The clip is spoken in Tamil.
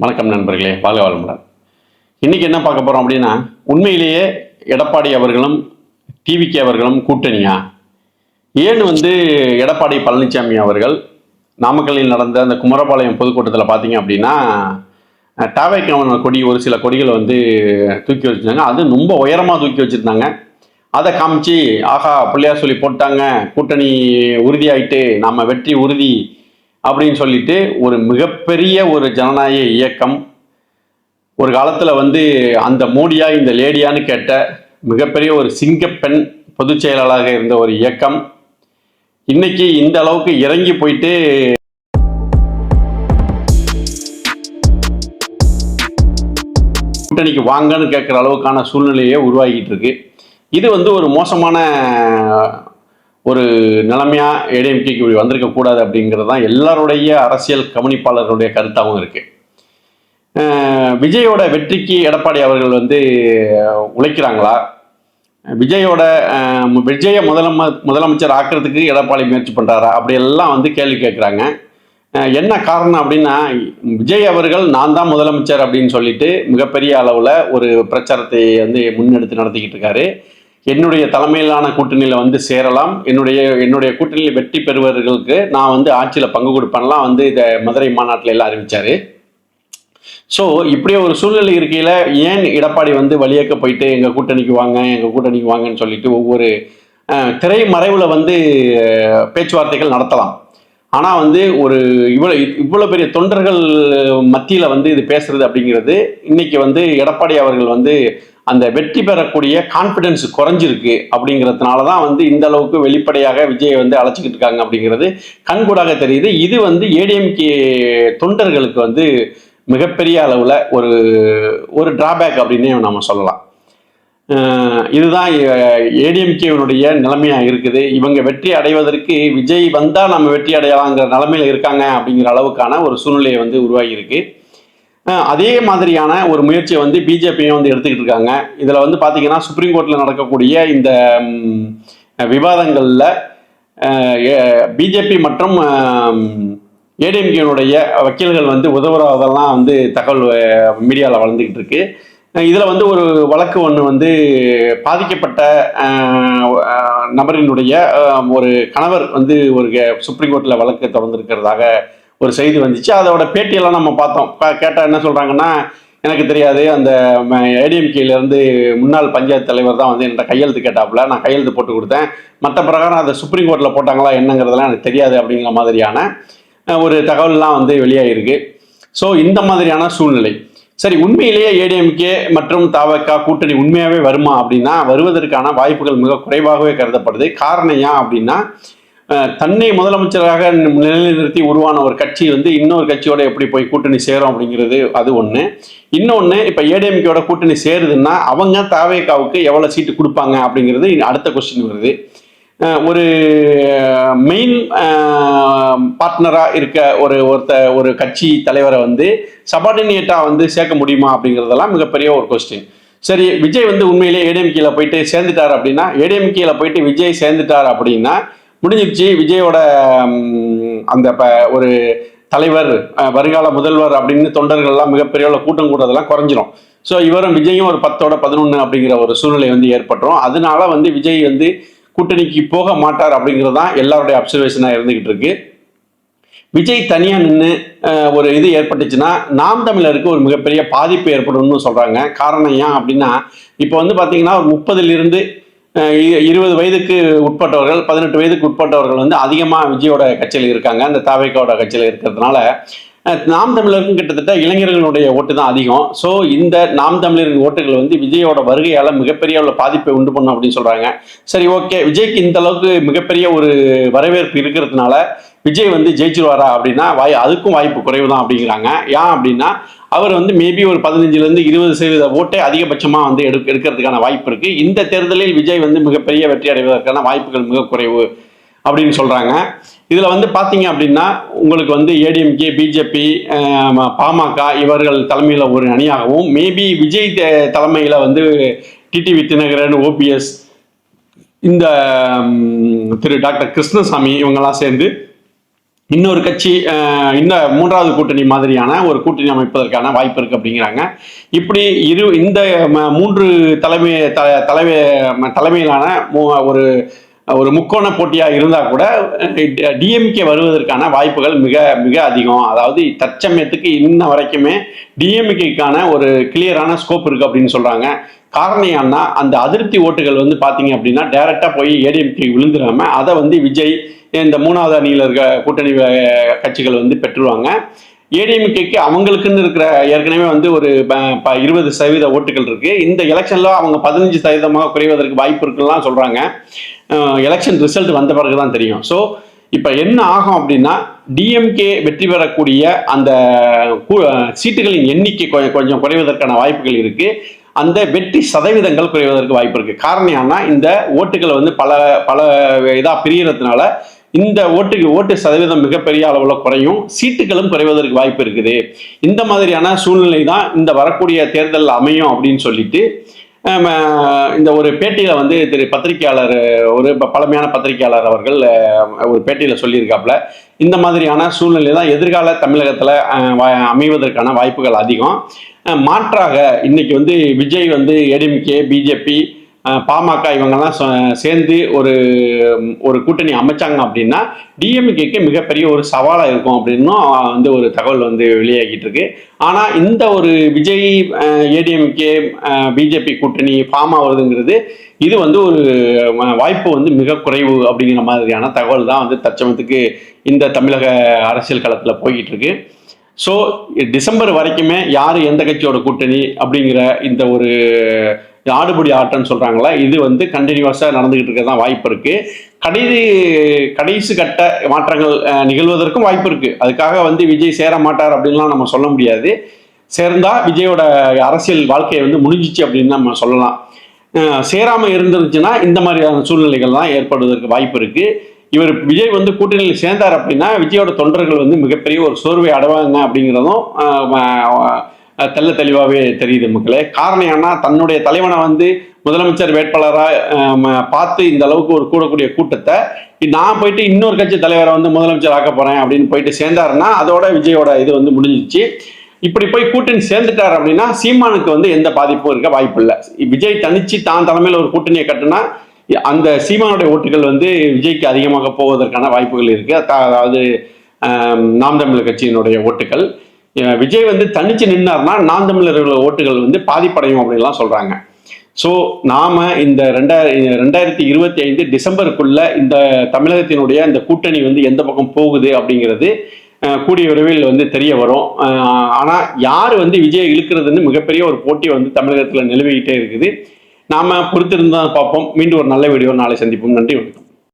வணக்கம் நண்பர்களே வாழ்க வளமுடன். இன்னைக்கு என்ன பார்க்க போகிறோம் அப்படின்னா உண்மையிலேயே எடப்பாடி அவர்களும் டிவிகே அவர்களும் கூட்டணியா? ஏன் வந்து எடப்பாடி பழனிசாமி அவர்கள் நாமக்கல்லில் நடந்த அந்த குமரபாளையம் பொதுக்கூட்டத்தில் பார்த்தீங்க அப்படின்னா டாவைக்கான கொடி ஒரு சில கொடிகளை வந்து தூக்கி வச்சிருந்தாங்க. அது ரொம்ப உயரமாக தூக்கி வச்சுருந்தாங்க. அதை காமிச்சு ஆஹா பிள்ளையார் சொல்லி போட்டாங்க கூட்டணி உறுதியாயிட்டு நம்ம வெற்றி உறுதி அப்படின்னு சொல்லிட்டு ஒரு மிகப்பெரிய ஒரு ஜனநாயக இயக்கம் ஒரு காலத்தில் வந்து அந்த மோடியா இந்த லேடியான்னு கேட்ட மிகப்பெரிய ஒரு சிங்கப்பெண் பொதுச் செயலாளராக இருந்த ஒரு இயக்கம். இன்னைக்கு இந்த அளவுக்கு இறங்கி போயிட்டு கூட்டணிக்கு வாங்கன்னு கேட்குற அளவுக்கான சூழ்நிலையே உருவாகிட்டு இருக்கு. இது வந்து ஒரு மோசமான ஒரு நிலைமையாக ஏடிஎம்கேக்கு இப்படி வந்திருக்க கூடாது அப்படிங்கிறது தான் எல்லாருடைய அரசியல் கவனிப்பாளர்களுடைய கருத்தாகவும் இருக்குது விஜயோட வெற்றிக்கு எடப்பாடி அவர்கள் வந்து உழைக்கிறாங்களா? விஜயோட அஹ், விஜய முதலம முதலமைச்சர் ஆக்கிறதுக்கு எடப்பாடி முயற்சி பண்ணுறாரா அப்படியெல்லாம் வந்து கேள்வி கேட்குறாங்க. என்ன காரணம் அப்படின்னா விஜய் அவர்கள் நான் தான் முதலமைச்சர் அப்படின்னு சொல்லிட்டு மிகப்பெரிய அளவில் ஒரு பிரச்சாரத்தை வந்து முன்னெடுத்து நடத்திக்கிட்டு இருக்காரு. என்னுடைய தலைமையிலான கூட்டணியில் வந்து சேரலாம். என்னுடைய என்னுடைய கூட்டணியில் வெற்றி பெறுவர்களுக்கு நான் வந்து ஆட்சியில் பங்கு கொடுப்பேன்லாம் வந்து இதை மதுரை மாநாட்டில் எல்லாம் அறிவித்தார் ஸோ இப்படியே ஒரு சூழ்நிலை இருக்கையில் ஏன் எடப்பாடி வந்து வழியேக்க போயிட்டு எங்கள் கூட்டணிக்கு வாங்க எங்கள் கூட்டணிக்கு வாங்கன்னு சொல்லிட்டு ஒவ்வொரு திரைமறைவில் திரை மறைவில் வந்து பேச்சுவார்த்தைகள் நடத்தலாம்? ஆனால் வந்து ஒரு இவ்வளோ இவ்வளோ பெரிய தொண்டர்கள் மத்தியில் வந்து இது பேசுறது அப்படிங்கிறது இன்னைக்கு வந்து எடப்பாடி அவர்கள் வந்து அந்த வெற்றி பெறக்கூடிய கான்ஃபிடென்ஸ் குறைஞ்சிருக்கு அப்படிங்கிறதுனால தான் வந்து இந்த அளவுக்கு வெளிப்படையாக விஜயை வந்து அழைச்சிக்கிட்டு இருக்காங்க அப்படிங்கிறது கண்கூடாக தெரியுது. இது வந்து ஏடிஎம்கே தொண்டர்களுக்கு வந்து மிகப்பெரிய அளவில் ஒரு ஒரு டிராபேக் அப்படின்னே நம்ம சொல்லலாம். இதுதான் ஏடிஎம்கேவினுடைய நிலைமையாக இருக்குது. இவங்க வெற்றி அடைவதற்கு விஜய் வந்தால் நம்ம வெற்றி அடையலாங்கிற நிலைமையில் இருக்காங்க அப்படிங்கிற அளவுக்கான ஒரு சூழ்நிலையை வந்து உருவாகியிருக்கு. அதே மாதிரியான ஒரு முயற்சியை வந்து பிஜேபியும் வந்து எடுத்துக்கிட்டு இருக்காங்க. இதில் வந்து பார்த்தீங்கன்னா சுப்ரீம் கோர்ட்டில் நடக்கக்கூடிய இந்த விவாதங்களில் பிஜேபி மற்றும் ஏடிஎம்கேனுடைய வக்கீல்கள் வந்து உதவுறதெல்லாம் வந்து தகவல் மீடியாவில் வளர்ந்துக்கிட்டு இருக்கு. இதில் வந்து ஒரு வழக்கு ஒன்று வந்து பாதிக்கப்பட்ட நபரினுடைய ஒரு கணவர் வந்து ஒரு கே- சுப்ரீம் கோர்ட்டில் வழக்கு தொடர்ந்துருக்கிறதாக ஒரு செய்தி வந்துச்சு. அதோட பேட்டியெல்லாம் நம்ம பார்த்தோம். கேட்டால் என்ன சொல்கிறாங்கன்னா எனக்கு தெரியாது அந்த ஏடிஎம்கேலேருந்து முன்னாள் பஞ்சாயத்து தலைவர் தான் வந்து என்கிட்ட கையெழுத்து கேட்டாப்புல. நான் கையெழுத்து போட்டு கொடுத்தேன். மற்ற பிரகாரம் அதை சுப்ரீம் கோர்ட்டில் போட்டாங்களா என்னங்கிறதெல்லாம் எனக்கு தெரியாது அப்படிங்கிற மாதிரியான ஒரு தகவல்லாம் வந்து வெளியாகிருக்கு ஸோ இந்த மாதிரியான சூழ்நிலை. சரி உண்மையிலேயே ஏடிஎம்கே மற்றும் தாவக்கா கூட்டணி உண்மையாகவே வருமா அப்படின்னா வருவதற்கான வாய்ப்புகள் மிக குறைவாகவே கருதப்படுது. காரணம் ஏன் அப்படின்னா தன்னை முதலமைச்சராக நிலைநிறுத்தி உருவான ஒரு கட்சி வந்து இன்னொரு கட்சியோட எப்படி போய் கூட்டணி சேரும் அப்படிங்கிறது அது ஒன்று இன்னொன்று இப்போ ஏடிஎம்கேயோட கூட்டணி சேருதுன்னா அவங்க தாவேக்காவுக்கு எவ்வளோ சீட்டு கொடுப்பாங்க அப்படிங்கிறது அடுத்த கொஸ்டின் வருது. ஒரு மெயின் பார்ட்னராக இருக்க ஒரு ஒருத்த ஒரு கட்சி தலைவரை வந்து சபார்டினேட்டாக வந்து சேர்க்க முடியுமா அப்படிங்கிறதெல்லாம் மிகப்பெரிய ஒரு கொஸ்டின் சரி விஜய் வந்து உண்மையிலேயே ஏடிஎம்கேல போயிட்டு சேர்ந்துட்டார் அப்படின்னா ஏடிஎம்கேல போயிட்டு விஜய் சேர்ந்துட்டார் அப்படின்னா முடிஞ்சிருச்சு விஜயோட அந்த ப- ஒரு தலைவர் வருங்கால முதல்வர் அப்படின்னு தொண்டர்கள்லாம் மிகப்பெரிய கூட்டம் கூடுறதெல்லாம் குறைஞ்சிரும். ஸோ இவரும் விஜயும் ஒரு பத்தோட பதினொன்று அப்படிங்கிற ஒரு சூழ்நிலை வந்து ஏற்பட்டுரும். அதனால வந்து விஜய் வந்து கூட்டணிக்கு போக மாட்டார் அப்படிங்கிறது தான் எல்லாருடைய அப்சர்வேஷனாக இருந்துகிட்டு இருக்கு. விஜய் தனியாக நின்று ஒரு இது ஏற்பட்டுச்சுன்னா நாம் தமிழருக்கு ஒரு மிகப்பெரிய பாதிப்பு ஏற்படும்னு சொல்கிறாங்க காரணம் ஏன் அப்படின்னா இப்போ வந்து பார்த்தீங்கன்னா ஒரு முப்பதிலிருந்து இருபது வயதுக்கு உட்பட்டவர்கள் பதினெட்டு வயதுக்கு உட்பட்டவர்கள் வந்து அதிகமாக விஜயோட கட்சியில் இருக்காங்க. அந்த தாவேக்காவோட கட்சியில் இருக்கிறதுனால நாம் தமிழருக்கும் கிட்டத்தட்ட இளைஞர்களுடைய ஓட்டு தான் அதிகம். ஸோ இந்த நாம் தமிழரின் ஓட்டுகள் வந்து விஜயோட வருகையால் மிகப்பெரிய அளவு பாதிப்பை உண்டு பண்ணும் அப்படின்னு சொல்கிறாங்க சரி ஓகே. விஜய்க்கு இந்த அளவுக்கு மிகப்பெரிய ஒரு வரவேற்பு இருக்கிறதுனால விஜய் வந்து ஜெயிச்சிருவாரா அப்படின்னா வாய் அதுக்கும் வாய்ப்பு குறைவு தான் அப்படிங்கிறாங்க. ஏன் அப்படின்னா அவர் வந்து மேபி ஒரு பதினஞ்சுலேருந்து இருபது சதவீத ஓட்டே அதிகபட்சமாக வந்து எடு எடுக்கிறதுக்கான வாய்ப்பு இருக்குது இந்த தேர்தலில் விஜய் வந்து மிகப்பெரிய வெற்றி அடைவதற்கான வாய்ப்புகள் மிக குறைவு. அப்படின்னு சொல்கிறாங்க இதில் வந்து பார்த்தீங்க அப்படின்னா உங்களுக்கு வந்து ஏடிஎம்கே பிஜேபி பாமக இவர்கள் தலைமையில் ஒரு அணியாகவும் மேபி விஜய் தலைமையில் வந்து டிடிவி தினகரன் ஓபிஎஸ் இந்த திரு டாக்டர் கிருஷ்ணசாமி இவங்கெல்லாம் சேர்ந்து இன்னொரு கட்சி இந்த இன்னும் மூன்றாவது கூட்டணி மாதிரியான ஒரு கூட்டணி அமைப்பதற்கான வாய்ப்பு இருக்கு அப்படிங்கிறாங்க. இப்படி இரு இந்த ம- மூன்று தலைமை த தலைமை தலைமையிலான மூ- ஒரு ஒரு முக்கோண போட்டியாக இருந்தால் கூட டிஎம்கே வருவதற்கான வாய்ப்புகள் மிக மிக அதிகம். அதாவது தற்சமயத்துக்கு இன்ன வரைக்குமே டிஎம்கேக்கான ஒரு கிளியரான ஸ்கோப் இருக்குது அப்படின்னு சொல்கிறாங்க காரணம் என்னன்னா அந்த அதிருப்தி ஓட்டுகள் வந்து பார்த்தீங்க அப்படின்னா டைரெக்டாக போய் ஏடிஎம்கே விழுந்துடாமல் அதை வந்து விஜய் இந்த மூணாவது அணியில் இருக்க கூட்டணி கட்சிகள் வந்து பெற்றுருவாங்க. ஏடிஎம்கேக்கு அவங்களுக்குன்னு இருக்கிற ஏற்கனவே வந்து ஒரு ப- ப- இருபது சதவீத ஓட்டுகள் இருக்கு. இந்த எலெக்ஷன்ல அவங்க பதினஞ்சு சதவீதமாக குறைவதற்கு வாய்ப்பு இருக்குலாம் சொல்றாங்க. எலெக்ஷன் ரிசல்ட் வந்த பிறகு தான் தெரியும். ஸோ இப்போ என்ன ஆகும் அப்படின்னா டிஎம்கே வெற்றி பெறக்கூடிய அந்த கூ- சீட்டுகளின் எண்ணிக்கை கொஞ்சம் குறைவதற்கான வாய்ப்புகள் இருக்கு. அந்த வெற்றி சதவீதங்கள் குறைவதற்கு வாய்ப்பு இருக்கு. காரணம் என்னன்னா இந்த ஓட்டுகள் வந்து பல பல இதாக பிரியறதுனால இந்த ஓட்டுக்கு ஓட்டு சதவீதம் மிகப்பெரிய அளவில் குறையும். சீட்டுகளும் குறைவதற்கு வாய்ப்பு இருக்குது. இந்த மாதிரியான சூழ்நிலை தான் இந்த வரக்கூடிய தேர்தல் அமையும் அப்படின்னு சொல்லிட்டு இந்த ஒரு பேட்டியில் வந்து திரு பத்திரிகையாளர் ஒரு ப- பழமையான பத்திரிகையாளர் அவர்கள் ஒரு பேட்டியில் சொல்லியிருக்காப்புல இந்த மாதிரியான சூழ்நிலை தான் எதிர்கால தமிழகத்தில் அமைவதற்கான வாய்ப்புகள் அதிகம். மாற்றாக இன்னைக்கு வந்து விஜய் வந்து ஏடிஎம்கே பிஜேபி பாமக இவங்கெல்லாம் ச- சேர்ந்து ஒரு ஒரு கூட்டணி அமைச்சாங்க அப்படின்னா டிஎம்கேக்கு மிகப்பெரிய ஒரு சவாலாக இருக்கும் அப்படின்னும் வந்து ஒரு தகவல் வந்து வெளியாகிட்டு இருக்கு. ஆனால் இந்த ஒரு விஜய் ஏடிஎம்கே பிஜேபி கூட்டணி ஃபார்ம் ஆகுறதுங்கிறது இது வந்து ஒரு வாய்ப்பு வந்து மிக குறைவு அப்படிங்கிற மாதிரியான தகவல் தான் வந்து தற்சமயத்துக்கு இந்த தமிழக அரசியல் களத்தில் போய்கிட்டு இருக்கு. ஸோ டிசம்பர் வரைக்குமே யார் எந்த கட்சியோட கூட்டணி அப்படிங்கிற இந்த ஒரு ஆடுபடி ஆட்டம்னு சொல்கிறாங்களா இது வந்து கண்டினியூஸாக நடந்துகிட்டு இருக்க தான் வாய்ப்பு இருக்குது கடைசி கடைசி கட்ட மாற்றங்கள் நிகழ்வதற்கும் வாய்ப்பு இருக்குது அதுக்காக வந்து விஜய் சேர மாட்டார் அப்படின்லாம் நம்ம சொல்ல முடியாது. சேர்ந்தா விஜயோட அரசியல் வாழ்க்கையை வந்து முடிஞ்சிச்சு அப்படின்னு நம்ம சொல்லலாம். சேராமல் சேராம இருந்துருச்சுன்னா இந்த மாதிரியான சூழ்நிலைகள் தான் ஏற்படுவதற்கு வாய்ப்பு இருக்குது இவர் விஜய் வந்து கூட்டணியில் சேர்ந்தார் அப்படின்னா விஜயோட தொண்டர்கள் வந்து மிகப்பெரிய ஒரு சோர்வை அடைவாங்க அப்படிங்கிறதும் தெல்ல தெளிவாகவே தெரியுது மக்களே. காரணம் ஏன்னா தன்னுடைய தலைவனை வந்து முதலமைச்சர் வேட்பாளராக பார்த்து இந்த அளவுக்கு ஒரு கூடக்கூடிய கூட்டத்தை நான் போயிட்டு இன்னொரு கட்சி தலைவரை வந்து முதலமைச்சர் ஆக்க போறேன் அப்படின்னு போயிட்டு சேர்ந்தாருன்னா அதோட விஜயோட இது வந்து முடிஞ்சிச்சு இப்படி போய் கூட்டணி சேர்ந்துட்டார் அப்படின்னா சீமானுக்கு வந்து எந்த பாதிப்பும் இருக்க வாய்ப்பு இல்லை. விஜய் தனிச்சு தான் தலைமையில் ஒரு கூட்டணியை கட்டுனா அந்த சீமானுடைய ஓட்டுகள் வந்து விஜய்க்கு அதிகமாக போவதற்கான வாய்ப்புகள் இருக்கு. அதாவது நாம் தமிழர் கட்சியினுடைய ஓட்டுகள். விஜய் வந்து தனிச்சு நின்னார்னா நான் தமிழர்களோட ஓட்டுகள் வந்து பாதிப்படையும் அப்படின்லாம் சொல்றாங்க. ஸோ நாம இந்த ரெண்டாயிர ரெண்டாயிரத்தி இருபத்தி ஐந்து டிசம்பருக்குள்ள இந்த தமிழகத்தினுடைய இந்த கூட்டணி வந்து எந்த பக்கம் போகுது அப்படிங்கிறது கூடிய விரைவில் வந்து தெரிய வரும். ஆனால் யார் வந்து விஜய் இழுக்கிறதுன்னு மிகப்பெரிய ஒரு போட்டி வந்து தமிழகத்தில் நிலவிக்கிட்டே இருக்குது. நாம பொறுத்திருந்தா பார்ப்போம். மீண்டும் ஒரு நல்ல வீடியோ நாளை சந்திப்போம். நன்றி வணக்கம்.